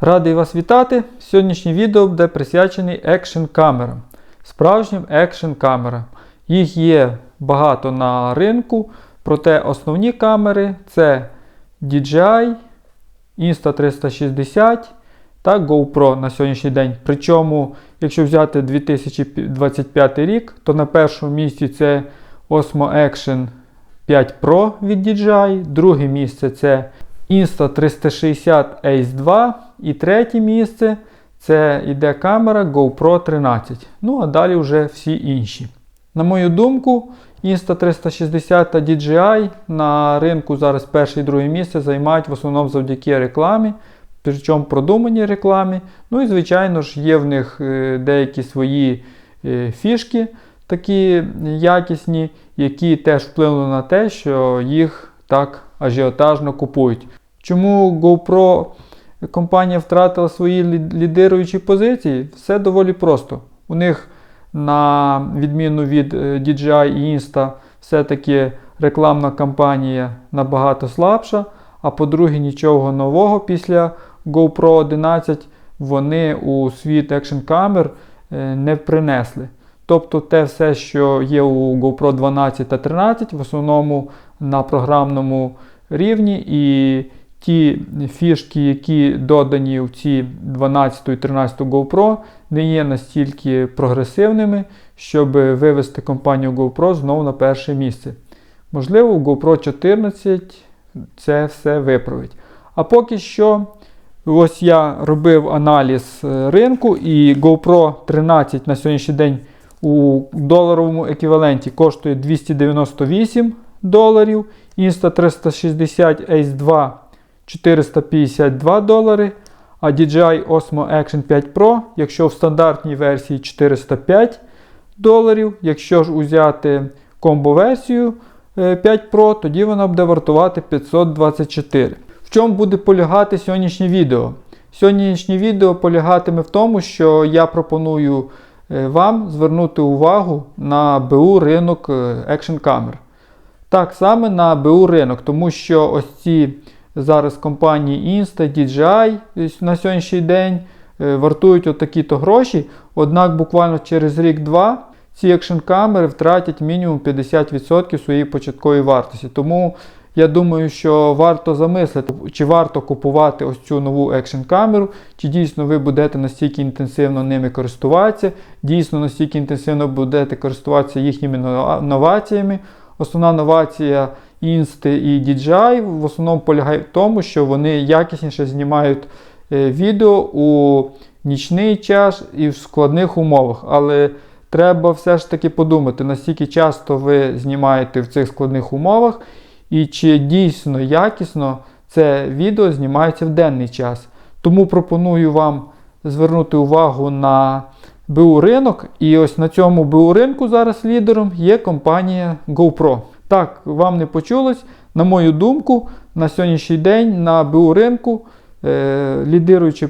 Радий вас вітати! Сьогоднішнє відео буде присвячений екшн камерам. Справжнім екшн камерам. Їх є багато на ринку, проте основні камери це DJI, Insta360 та GoPro на сьогоднішній день. Причому, якщо взяти 2025 рік, то на першому місці це Osmo Action 5 Pro від DJI, друге місце це Insta360 Ace 2 і третє місце це йде камера GoPro 13. Ну а далі вже всі інші. На мою думку, Insta360 та DJI на ринку зараз перше і друге місце займають в основному завдяки рекламі, причому продуманій рекламі. Ну і, звичайно ж, є в них е, деякі свої е, фішки, такі якісні, які теж вплинули на те, що їх так ажіотажно купують. Чому GoPro компанія втратила свої лідируючі позиції? Все доволі просто. У них, на відміну від е, DJI і Insta, все-таки рекламна кампанія набагато слабша. А по-друге, нічого нового після GoPro 11 вони у світ екшн камер е, не принесли. Тобто те все, що є у GoPro 12 та 13, в основному на програмному рівні, і ті фішки, які додані в ці 12 і 13 GoPro, не є настільки прогресивними, щоб вивести компанію GoPro знову на перше місце. Можливо, у GoPro 14 це все виправить. А поки що, ось я робив аналіз е, ринку, і GoPro 13 на сьогоднішній день у доларовому еквіваленті коштує 298 доларів. Insta360 Ace 2 452 долари. А DJI Osmo Action 5 Pro, якщо в стандартній версії 405 доларів. Якщо ж узяти комбо-версію е, 5 Pro, тоді вона буде вартувати 524. В чому буде полягати сьогоднішнє відео? Сьогоднішнє відео полягатиме в тому, що я пропоную е, вам звернути увагу на БУ ринок екшн камер. Так саме на БУ ринок, тому що ось ці зараз компанії Insta, DJI на сьогоднішній день е, вартують отакі-то гроші. Однак буквально через рік-два ці екшн камери втратять мінімум 50% своєї початкової вартості. Тому я думаю, що варто замислити, чи варто купувати ось цю нову екшн камеру, чи дійсно ви будете настільки інтенсивно ними користуватися, дійсно настільки інтенсивно будете користуватися їхніми новаціями. Основна новація Insta і DJI в основному полягає в тому, що вони якісніше знімають е, відео у нічний час і в складних умовах. Але треба все ж таки подумати, наскільки часто ви знімаєте в цих складних умовах, і чи дійсно якісно це відео знімається в денний час. Тому пропоную вам звернути увагу на БУ ринок. І ось на цьому БУ ринку зараз лідером є компанія GoPro. Так, вам не почулось. На мою думку, на сьогоднішній день на БУ ринку е, лідируюче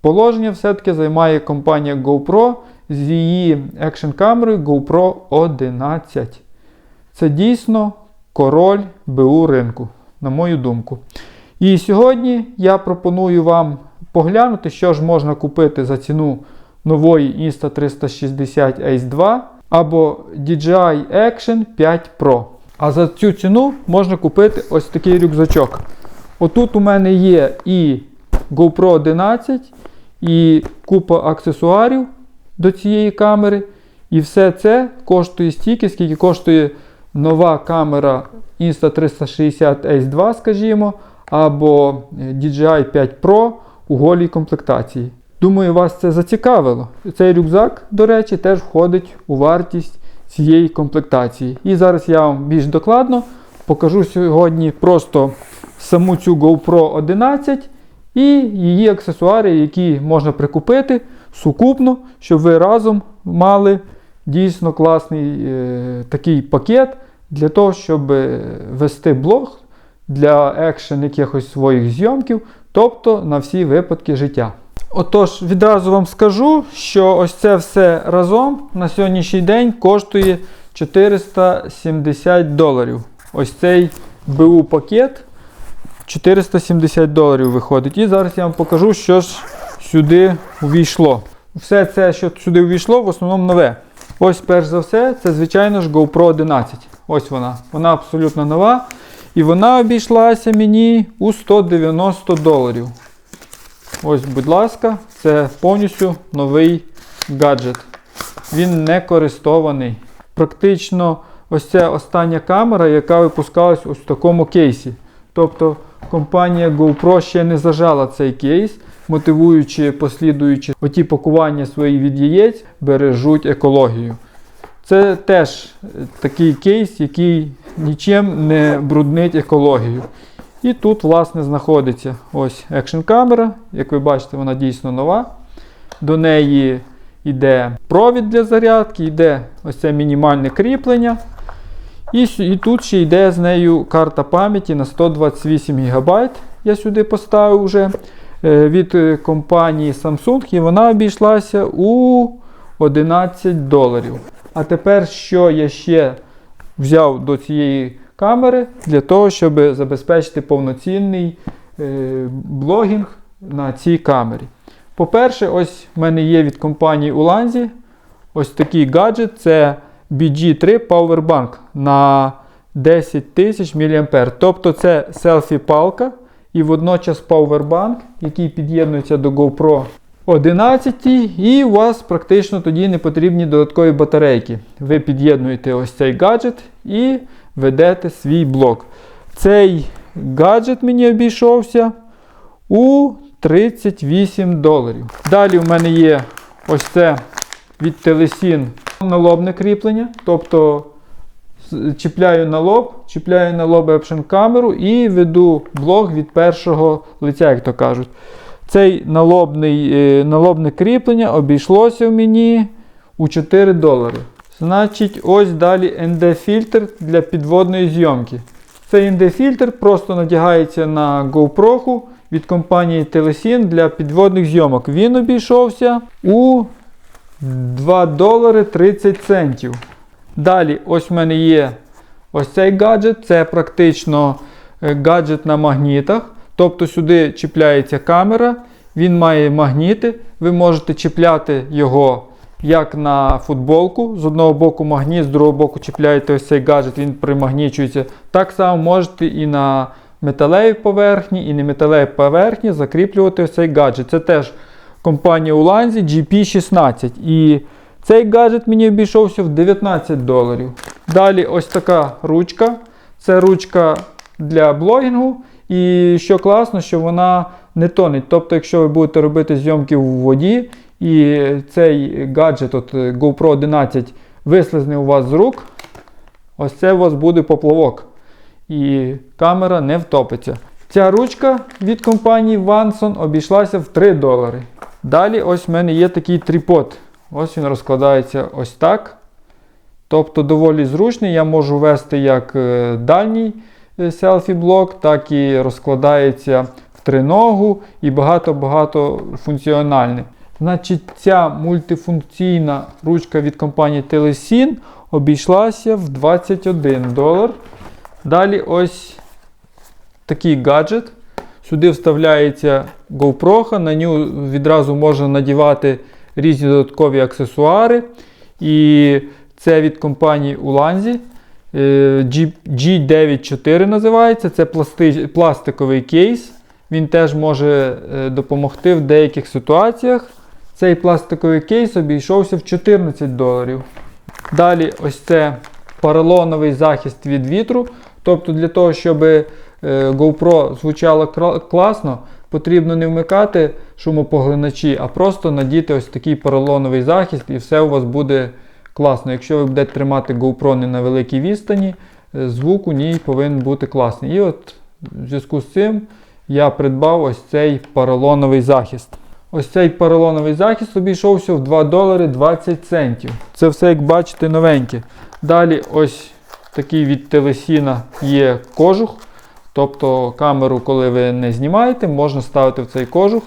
положення все-таки займає компанія GoPro з її екшн камерою GoPro 11. Це дійсно король БУ ринку, на мою думку. І сьогодні я пропоную вам поглянути, що ж можна купити за ціну нової Insta360 Ace 2 або DJI Action 5 Pro. А за цю ціну можна купити ось такий рюкзачок. Отут у мене є і GoPro 11, і купа аксесуарів до цієї камери. І все це коштує стільки, скільки коштує нова камера Insta360 Ace 2, скажімо, або DJI 5 Pro у голій комплектації. Думаю, вас це зацікавило. Цей рюкзак, до речі, теж входить у вартість цієї комплектації. І зараз я вам більш докладно покажу сьогодні просто саму цю GoPro 11 і її аксесуари, які можна прикупити сукупно, щоб ви разом мали дійсно класний е, такий пакет для того, щоб е, вести блог для екшен якихось своїх зйомків, тобто на всі випадки життя. Отож, відразу вам скажу, що ось це все разом на сьогоднішній день коштує 470 доларів. Ось цей БУ пакет 470 доларів виходить. І зараз я вам покажу, що ж сюди увійшло. Все це, що сюди увійшло, в основному нове. Ось, перш за все, це, звичайно ж, GoPro 11. Ось вона. Вона абсолютно нова. І вона обійшлася мені у 190 доларів. Ось, будь ласка, це повністю новий гаджет. Він не користований. Практично ось це остання камера, яка випускалась ось в такому кейсі. Тобто компанія GoPro ще не зажала цей кейс, мотивуючи, послідуючи оті пакування свої від яєць, бережуть екологію. Це теж такий кейс, який нічим не бруднить екологію. І тут, власне, знаходиться ось екшн камера. Як ви бачите, вона дійсно нова. До неї йде провід для зарядки, йде ось це мінімальне кріплення. І, і тут ще йде з нею карта пам'яті на 128 ГБ. Я сюди поставив вже е, від е, компанії Samsung, і вона обійшлася у 11 доларів. А тепер, що я ще взяв до цієї камери для того, щоб забезпечити повноцінний е, блогінг на цій камері. По-перше, ось в мене є від компанії Ulanzi ось такий гаджет. Це BG3 Powerbank на 10 тисяч мА. Тобто це селфі-палка і водночас Powerbank, який під'єднується до GoPro 11, і у вас практично тоді не потрібні додаткові батарейки. Ви під'єднуєте ось цей гаджет і ведете свій блог. Цей гаджет мені обійшовся у 38 доларів. Далі в мене є ось це від Telesin налобне кріплення. Тобто чіпляю на лоб, чіпляю на лоб Epson камеру і веду блог від першого лиця, як то кажуть. Цей налобний, е, налобне кріплення обійшлося в мені у 4 долари. Значить, ось далі ND-фільтр для підводної зйомки. Цей ND-фільтр просто надягається на GoPro від компанії Telesin для підводних зйомок. Він обійшовся у 2 долари 30 центів. Далі, ось в мене є ось цей гаджет. Це практично е, гаджет на магнітах. Тобто сюди чіпляється камера, він має магніти. Ви можете чіпляти його як на футболку. З одного боку магніт, з другого боку чіпляєте ось цей гаджет, він примагнічується. Так само можете і на металевій поверхні, і не металевій поверхні закріплювати ось цей гаджет. Це теж компанія Ulanzi GP16. І цей гаджет мені обійшовся в 19 доларів. Далі ось така ручка. Це ручка для блогінгу. І що класно, що вона не тонеть. Тобто, якщо ви будете робити зйомки в воді, і цей гаджет, от е, GoPro 11, вислизне у вас з рук, ось це у вас буде поплавок. І камера не втопиться. Ця ручка від компанії Vanson обійшлася в 3 долари. Далі ось в мене є такий трипод. Ось він розкладається ось так. Тобто доволі зручний. Я можу вести як е, дальній е, селфі-блок, так і розкладається триногу і багато-багато функціональний. Значить, ця мультифункційна ручка від компанії Telesin обійшлася в 21 долар. Далі ось такий гаджет. Сюди вставляється GoPro, на нього відразу можна надівати різні додаткові аксесуари. І це від компанії Ulanzi. Е, G- G94 називається. Це пластиковий кейс. Він теж може е, допомогти в деяких ситуаціях. Цей пластиковий кейс обійшовся в 14 доларів. Далі ось це поролоновий захист від вітру. Тобто для того, щоб е, GoPro звучало класно, потрібно не вмикати шумопоглиначі, а просто надіти ось такий поролоновий захист і все у вас буде класно. Якщо ви будете тримати GoPro не на великій відстані, е, звук у ній повинен бути класний. І от в зв'язку з цим я придбав ось цей поролоновий захист. Ось цей поролоновий захист обійшовся в 2 долари 20 центів. Це все, як бачите, новеньке. Далі ось такий від телесіна є кожух. Тобто камеру, коли ви не знімаєте, можна ставити в цей кожух,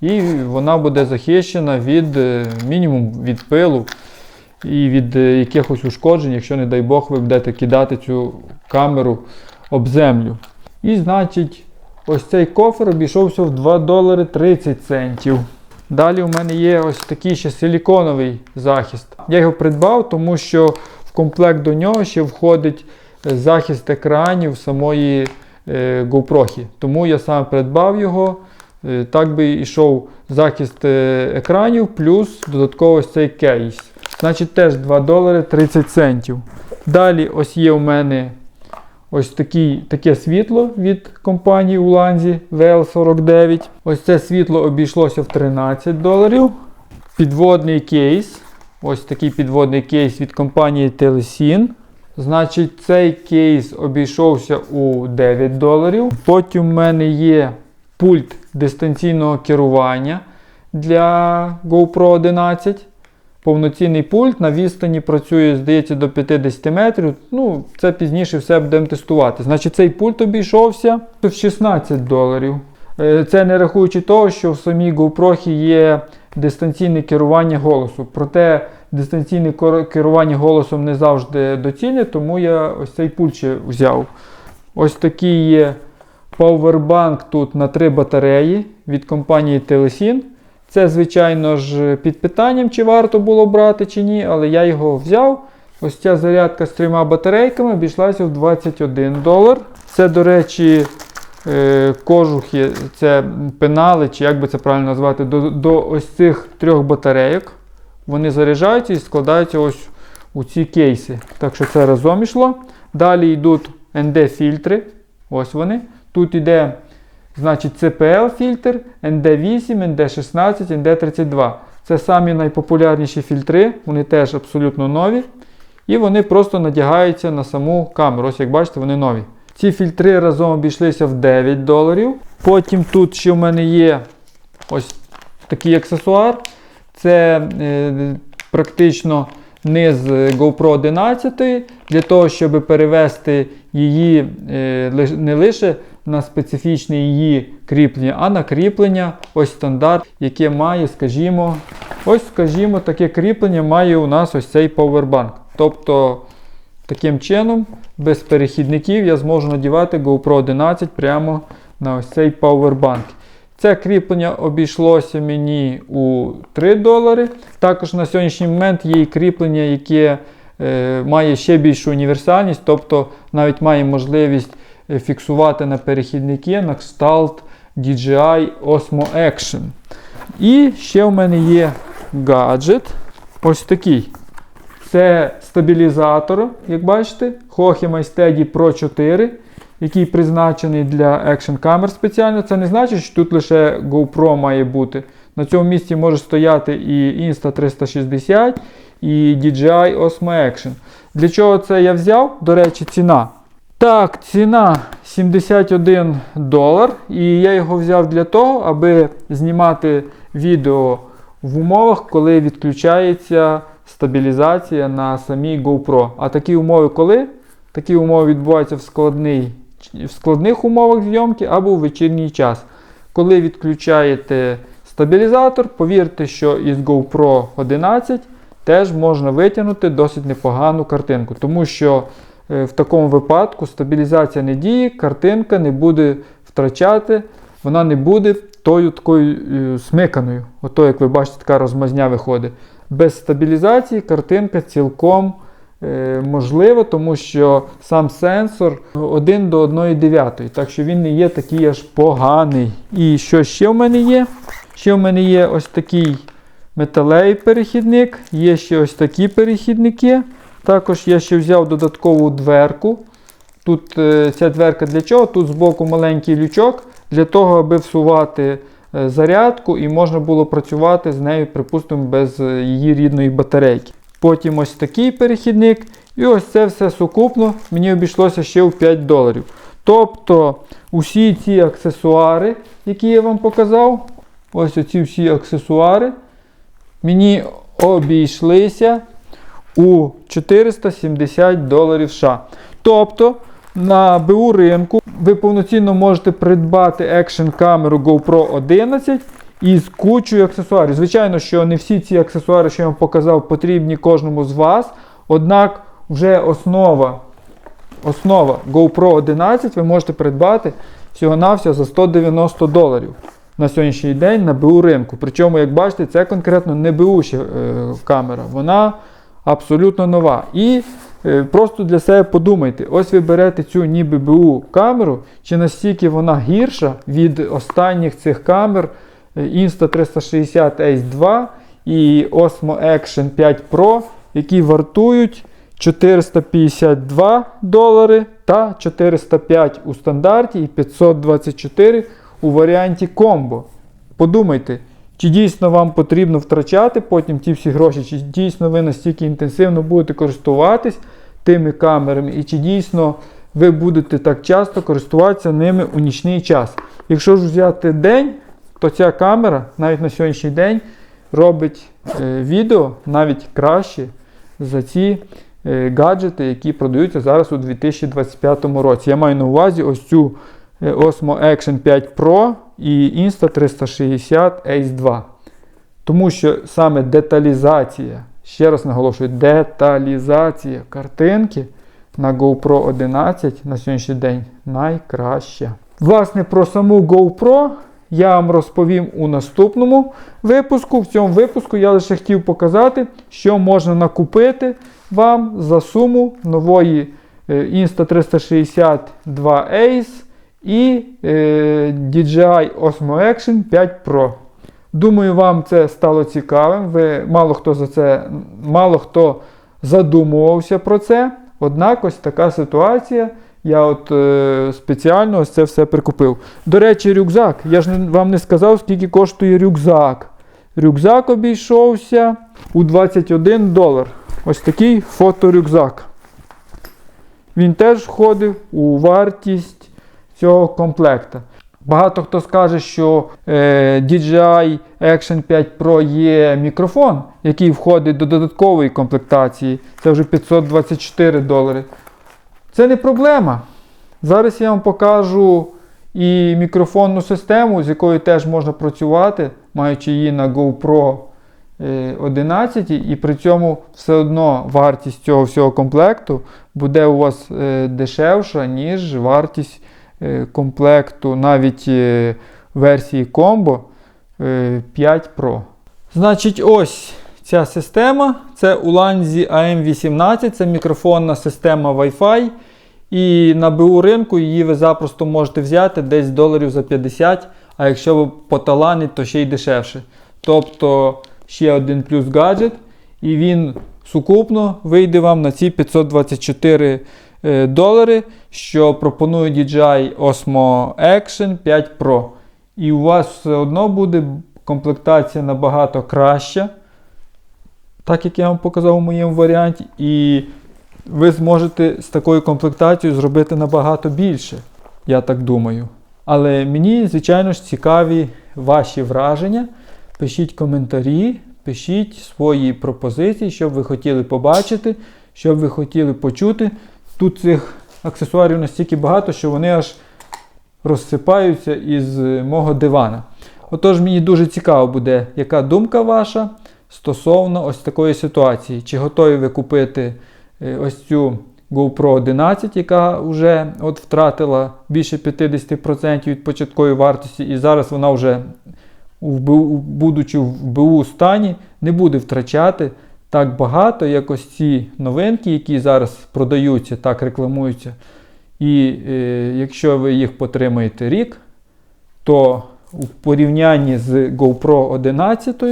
і вона буде захищена від е, мінімум від пилу і від е, якихось ушкоджень, якщо, не дай Бог, ви будете кидати цю камеру об землю. І значить, ось цей кофер обійшовся в 2 долари 30 центів. Далі у мене є ось такий ще силіконовий захист. Я його придбав, тому що в комплект до нього ще входить е, захист екранів самої е, GoPro. Тому я сам придбав його. Е, Так би йшов захист е, екранів, плюс додатково ось цей кейс. Значить, теж 2 долари 30 центів. Далі ось є у мене ось такий, таке світло від компанії Уланзі VL49. Ось це світло обійшлося в 13 доларів. Підводний кейс. Ось такий підводний кейс від компанії Telesin. Значить, цей кейс обійшовся у 9 доларів. Потім в мене є пульт дистанційного керування для GoPro 11. Повноцінний пульт на відстані працює, здається, до 50 метрів. Ну, це пізніше все будемо тестувати. Значить, цей пульт обійшовся в 16 доларів. Е, Це не рахуючи того, що в самій GoPro є дистанційне керування голосу. Проте дистанційне керування голосом не завжди доцільне, тому я ось цей пульт ще взяв. Ось такий є Powerbank тут на 3 батареї від компанії Telesin. Це, звичайно ж, під питанням, чи варто було брати чи ні, але я його взяв. Ось ця зарядка з трьома батарейками обійшлася в 21 долар. Це, до речі, е, кожухи, це пенали, чи як би це правильно назвати, до, до ось цих трьох батарейок. Вони заряджаються і складаються ось у ці кейси. Так що це разом ішло. Далі йдуть ND-фільтри. Ось вони. Тут йде Значить, CPL фільтр, ND8, ND16, ND32. Це самі найпопулярніші фільтри, вони теж абсолютно нові. І вони просто надягаються на саму камеру. Ось як бачите, вони нові. Ці фільтри разом обійшлися в 9 доларів. Потім тут ще в мене є ось такий аксесуар. Це е, практично низ GoPro 11 для того, щоб перевести її е, не лише на специфічне її кріплення, а на кріплення ось стандарт, яке має, скажімо, ось, скажімо, таке кріплення має у нас ось цей Powerbank. Тобто, таким чином, без перехідників я зможу надівати GoPro 11 прямо на ось цей Powerbank. Це кріплення обійшлося мені у 3 долари. Також на сьогоднішній момент є і кріплення, яке е, має ще більшу універсальність, тобто навіть має можливість фіксувати на перехідники на кшталт DJI Osmo Action. І ще в мене є гаджет. Ось такий. Це стабілізатор, як бачите, Hohe Steady Pro 4, який призначений для екшн камер спеціально. Це не значить, що тут лише GoPro має бути. На цьому місці може стояти і Insta360, і DJI Osmo Action. Для чого це я взяв? До речі, ціна. Так, ціна 71 долар. І я його взяв для того, аби знімати відео в умовах, коли відключається стабілізація на самій GoPro. А такі умови коли? Такі умови відбуваються в, складний, в складних умовах зйомки або у вечірній час. Коли відключаєте стабілізатор, повірте, що із GoPro 11 теж можна витягнути досить непогану картинку. Тому що в такому випадку стабілізація не діє, картинка не буде втрачати, вона не буде тою такою е, смиканою. Ото, як ви бачите, така розмазня виходить. Без стабілізації картинка цілком е, можлива, тому що сам сенсор 1 до 1,9, так що він не є такий аж поганий. І що ще в мене є? Ще в мене є ось такий металевий перехідник, є ще ось такі перехідники. Також я ще взяв додаткову дверку. Тут е, ця дверка для чого? Тут збоку маленький лючок для того, аби всувати е, зарядку і можна було працювати з нею, припустимо, без е, її рідної батарейки. Потім ось такий перехідник. І ось це все сукупно мені обійшлося ще в 5 доларів. Тобто усі ці аксесуари, які я вам показав, ось оці всі аксесуари, мені обійшлися у 470 доларів США. Тобто на БУ ринку ви повноцінно можете придбати екшн камеру GoPro 11 із кучою аксесуарів. Звичайно, що не всі ці аксесуари, що я вам показав, потрібні кожному з вас. Однак вже основа, основа GoPro 11 ви можете придбати всього-навсього за 190 доларів на сьогоднішній день на БУ ринку. Причому, як бачите, це конкретно не БУ ще е, камера, вона абсолютно нова. І е, просто для себе подумайте: ось ви берете цю ніби БУ камеру, чи настільки вона гірша від останніх цих камер е, Insta360 Ace 2 і Osmo Action 5 Pro, які вартують 452 долари та 405 у стандарті і 524 у варіанті комбо. Подумайте, чи дійсно вам потрібно втрачати потім ті всі гроші, чи дійсно ви настільки інтенсивно будете користуватись тими камерами, і чи дійсно ви будете так часто користуватися ними у нічний час. Якщо ж взяти день, то ця камера навіть на сьогоднішній день робить е, відео навіть краще за ці е, гаджети, які продаються зараз у 2025 році. Я маю на увазі ось цю е, Osmo Action 5 Pro і Insta360 Ace 2. Тому що саме деталізація, ще раз наголошую, деталізація картинки на GoPro 11 на сьогоднішній день найкраща. Власне, про саму GoPro я вам розповім у наступному випуску. В цьому випуску я лише хотів показати, що можна накупити вам за суму нової е, Insta362 Ace і е, DJI Osmo Action 5 Pro. Думаю, вам це стало цікавим. Ви мало хто за це, мало хто задумувався про це. Однак ось така ситуація. Я от е, спеціально ось це все прикупив. До речі, рюкзак. Я ж вам не сказав, скільки коштує рюкзак. Рюкзак обійшовся у 21 долар. Ось такий фоторюкзак. Він теж входив у вартість цього комплекта. Багато хто скаже, що е, DJI Action 5 Pro є мікрофон, який входить до додаткової комплектації. Це вже 524 долари. Це не проблема. Зараз я вам покажу і мікрофонну систему, з якою теж можна працювати, маючи її на GoPro е, 11, і при цьому все одно вартість цього всього комплекту буде у вас е, дешевша, ніж вартість е, комплекту навіть е, версії е, 5 Pro. Значить, ось ця система. Це Ulanzi AM18, це мікрофонна система Wi-Fi. І на БУ ринку її ви запросто можете взяти десь доларів за 50, а якщо ви поталанить, то ще й дешевше. Тобто ще один плюс гаджет, і він сукупно вийде вам на ці 524 е, долари, що пропонує DJI Osmo Action 5 Pro. І у вас все одно буде комплектація набагато краща, так як я вам показав у моєму варіанті. І ви зможете з такою комплектацією зробити набагато більше, я так думаю. Але мені, звичайно ж, цікаві ваші враження. Пишіть коментарі, пишіть свої пропозиції, що б ви хотіли побачити, що б ви хотіли почути. Тут цих аксесуарів настільки багато, що вони аж розсипаються із мого дивана. Отож, мені дуже цікаво буде, яка думка ваша стосовно ось такої ситуації. Чи готові ви купити е, ось цю GoPro 11, яка вже от втратила більше 50% від початкової вартості, і зараз вона вже, будучи в БУ стані, не буде втрачати так багато, як ось ці новинки, які зараз продаються, так рекламуються. І е, якщо ви їх потримаєте рік, то у порівнянні з GoPro 11,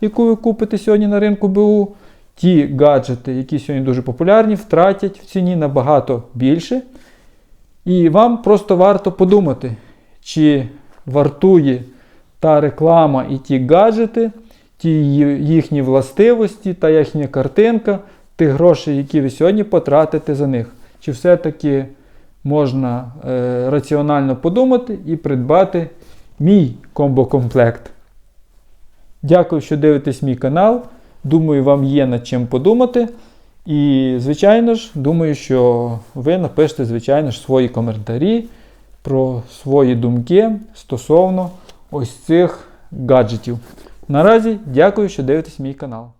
яку ви купите сьогодні на ринку БУ, ті гаджети, які сьогодні дуже популярні, втратять в ціні набагато більше. І вам просто варто подумати, чи вартує та реклама і ті гаджети, ті їхні властивості та їхня картинка, тих грошей, які ви сьогодні потратите за них. Чи все-таки можна е, раціонально подумати і придбати мій комбокомплект. Дякую, що дивитесь мій канал. Думаю, вам є над чим подумати. І, звичайно ж, думаю, що ви напишете, звичайно ж, свої коментарі про свої думки стосовно ось цих гаджетів. Наразі дякую, що дивитесь мій канал.